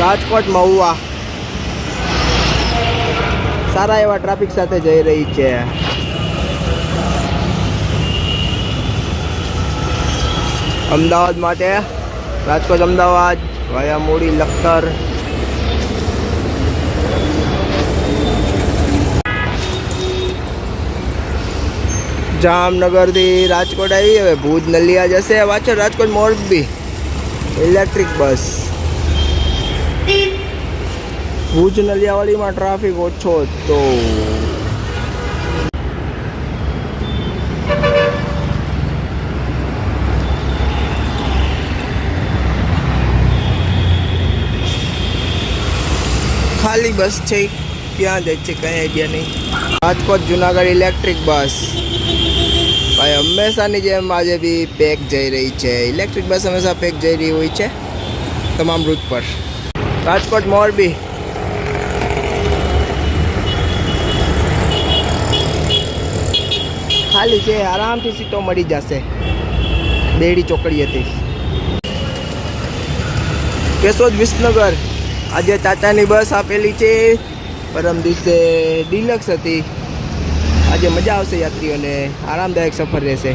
રાજકોટ મહુવા. સારા એવા ટ્રાફિક સાથે જઈ રહી છે. અમદાવાદ માટે, રાજકોટ, અમદાવાદ, વાયા મૂડી, લખતર. જામનગરથી રાજકોટ આવી, હવે ભુજ નલિયા જશે, પાછળ રાજકોટ મોરબી. ઇલેક્ટ્રિક બસ ભુજ નલિયાવાડીમાં ટ્રાફિક ઓછો હતો. ખાલી બસ છે, ક્યાં જાય છે કઈ આઈડિયા નહીં. રાજકોટ જુનાગઢ ઇલેક્ટ્રિક બસ ભાઈ, હંમેશાની જેમ આજે બી પેક જઈ રહી છે. ઇલેક્ટ્રિક બસ હંમેશા પેક જઈ રહી હોય છે તમામ રૂટ પર. રાજકોટ મોરબી. ખાલી છે આરામથી સીટો મળી જશે. બેડી ચોકડી હતી કેશોદ વિસનગર. આજે ટાટાની બસ આપેલી છે. પરમ દિવસે ડિલક્સ હતી. આજે મજા આવશે યાત્રીઓને. આરામદાયક સફર રહેશે.